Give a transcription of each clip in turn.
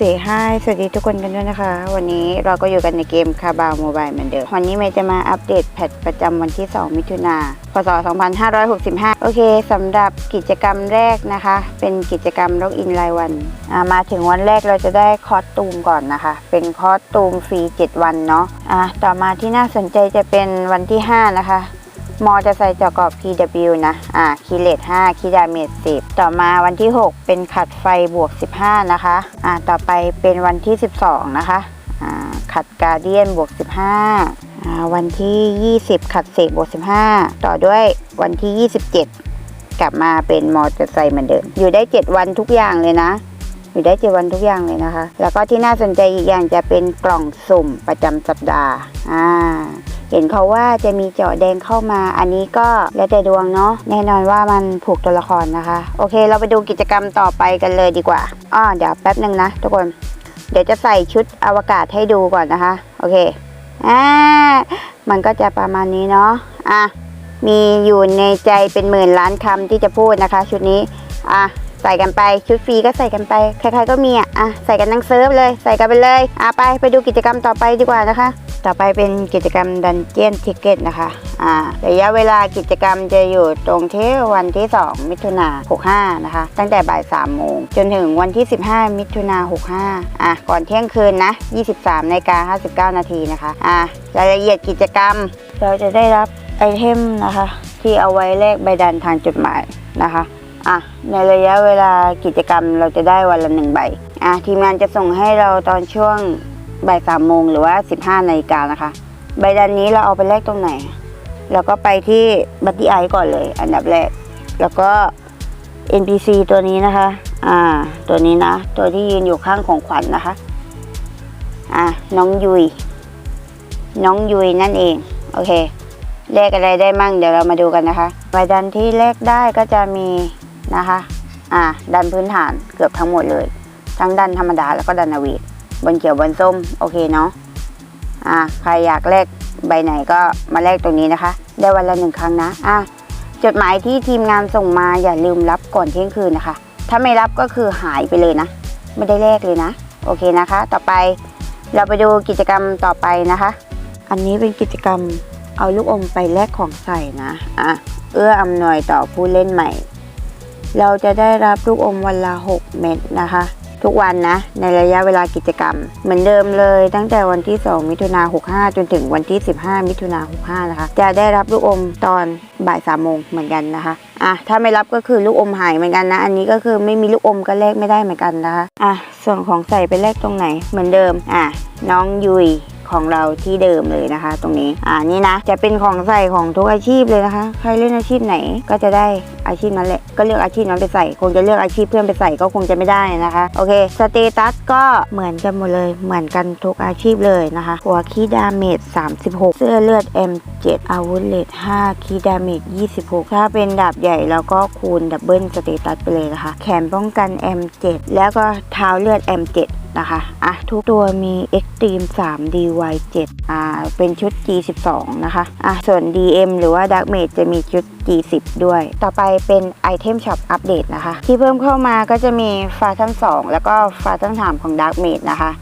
สีให้สวัสดีทุกคนกันด้วยนะคะ วันนี้เราก็อยู่กันในเกมคาบาวโมบายเหมือนเดิม วันนี้เมย์จะมาอัปเดตแพทประจำวันที่ 2 มิถุนาพศ 2565 โอเคสำหรับกิจกรรมแรกนะคะ เป็นกิจกรรมล็อกอินรายวัน มาถึงวันแรกเราจะได้คอสตูมก่อนนะคะ เป็นคอสตูมฟรี 7 วันเนาะะต่อมาที่น่าสนใจจะเป็นวันที่ 5 นะคะ มอจะใส่จอกรอบ PW นะ อ่า คีเลต5คีดาเมจ10 ต่อมาวันที่ 6 เป็นขัดไฟบวก 15 นะคะ อ่า ต่อไปเป็นวันที่ 12 นะคะ อ่า ขัดการเดียนบวก 15 อ่า วันที่ 20 ขัดเสกบวก 15 ต่อด้วยวันที่ 27 กลับมาเป็นมอจะใส่เหมือนเดิม อยู่ได้ 7 วันทุกอย่างเลยนะ อยู่ได้ 7 วันทุกอย่างเลยนะคะ แล้วก็ที่น่าสนใจอีกอย่างจะเป็นกล่องสุ่มประจำสัปดาห์ อ่า เห็นเขาว่าจะมีเจาะแดงเข้ามา อันนี้ก็แล้วแต่ดวงเนาะแน่นอนว่ามันผูกตัวละครนะคะ โอเค เราไปดูกิจกรรมต่อไปกันเลยดีกว่าอ้อเดี๋ยวแป๊บหนึ่งนะทุกคน เดี๋ยวจะใส่ชุดอวกาศให้ดูก่อนนะคะ โอเคอ่ามันก็จะประมาณนี้เนาะอะมีอยู่ในใจเป็นหมื่นล้านคำที่จะพูดนะคะ ชุดนี้อะ ใส่กันไปชุดฟรีก็ใส่กันไปใครๆก็มีอะอะใส่กันทั้งเซิร์ฟเลยใส่กันไปเลยอะไปไปดูกิจกรรมต่อไปดีกว่านะคะ ต่อไปเป็นกิจกรรมดันเจียนทิกเก็ตนะคะอ่าระยะเวลากิจกรรมจะอยู่ตรงที่วันที่ 2 มิถุนา65 นะคะ ตั้งแต่บ่าย3โมงจนถึงวันที่ 15 มิถุนา65 อะก่อนเที่ยงคืนนะ 23นาฬิกา59 นาทีนะคะอะรายละเอียดกิจกรรมเราจะได้รับไอเทมนะคะ ที่เอาไว้แลกใบดันทางจดหมายนะคะ อะในระยะเวลากิจกรรมเราจะได้วันละหนึ่งใบอะทีมงานจะส่งให้เราตอนช่วงบ่ายสามโมงหรือว่า15นาฬิกานะคะ ใบดันนี้เราเอาไปแลกตรงไหนเราก็ไปที่บัตตี้ไอก่อนเลย อันดับแรก แล้วก็ NPC ตัวนี้นะคะ อ่า ตัวนี้นะ ตัวที่ยืนอยู่ข้างของขวัญนนะคะ อ่าน้องยุย น้องยุยนั่นเอง โอเค แลกอะไรได้มั่ง เดี๋ยวเรามาดูกันนะคะใบดันที่แลกได้ก็จะมี นะคะอ่าดันพื้นฐานเกือบทั้งหมดเลย ทั้งดันธรรมดาแล้วก็ดันนาวีดบนเขียวบนส้มโอเคเนาะอ่าใครอยากแลกใบไหนก็มาแลกตรงนี้นะคะ ได้วันละหนึ่งครั้งนะอะจดหมายที่ทีมงานส่งมาอย่าลืมรับก่อนเที่ยงคืนนะคะ ถ้าไม่รับก็คือหายไปเลยนะ ไม่ได้แลกเลยนะ โอเคนะคะ ต่อไปเราไปดูกิจกรรมต่อไปนะคะ อันนี้เป็นกิจกรรมเอาลูกอมไปแลกของใส่นะอะเอื้ออำนวยต่อผู้เล่นใหม่ เราจะได้รับลูกอมวันละ 6 เม็ดนะคะ ทุกวันนะ ในระยะเวลากิจกรรม เหมือนเดิมเลยตั้งแต่วันที่ 2 มิถุนา65 จนถึงวันที่ 15 มิถุนา65 นะคะ จะได้รับลูกอมตอนบ่าย3โมงเหมือนกันนะคะอะถ้าไม่รับก็คือลูกอมหายเหมือนกันนะ อันนี้ก็คือไม่มีลูกอมก็แลกไม่ได้เหมือนกันนะคะอะส่วนของใส่ไปแลกตรงไหนเหมือนเดิมอะน้องยุย ของเราที่เดิมเลยนะคะ ตรงนี้อ่านี่นะจะเป็นของใส่ของทุกอาชีพเลยนะคะ ใครเล่นอาชีพไหนก็จะได้อาชีพนั้นแหละก็เลือกอาชีพนั้นไปใส่คงจะเลือกอาชีพเพื่อนไปใส่ก็คงจะไม่ได้นะคะโอเคสเตตัสก็เหมือนกันหมดเลยเหมือนกันทุกอาชีพเลยนะคะหัวคีดาเมจ36 เสื้อเลือด M7 อาวุธเลท5คีดาเมจ26 ถ้าเป็นดาบใหญ่เราก็คูณดับเบิลสเตตัสไปเลยนะคะ แขนป้องกัน M7 แล้วก็เท้าเลือด M7 นะคะอะทุกตัวมี Extreme 3 DY7 อ่าเป็นชุด G12 นะคะอะส่วน DM หรือว่า Dark Mage จะมีชุด G10 ด้วย ต่อไปเป็น Item Shop Update นะคะ ที่เพิ่มเข้ามาก็จะมีฟาทั้ง2แล้วก็ฟาทั้ง3ของ Dark Mage นะคะ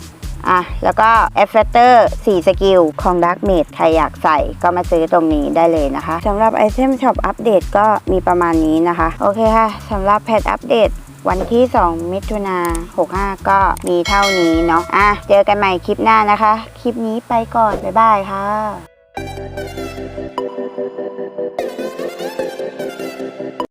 อะแล้วก็ e f f e c t o r 4 สกิลของ Dark Mage ใครอยากใส่ก็มาซื้อตรงนี้ได้เลยนะคะสำหรับ Item Shop Update ก็มีประมาณนี้นะคะ โอเคค่ะสำหรับแพทอัปเดต วันที่ 2 มิถุนา65 ก็มีเท่านี้เนาะอะเจอกันใหม่คลิปหน้านะคะ คลิปนี้ไปก่อน บ๊ายบายค่ะ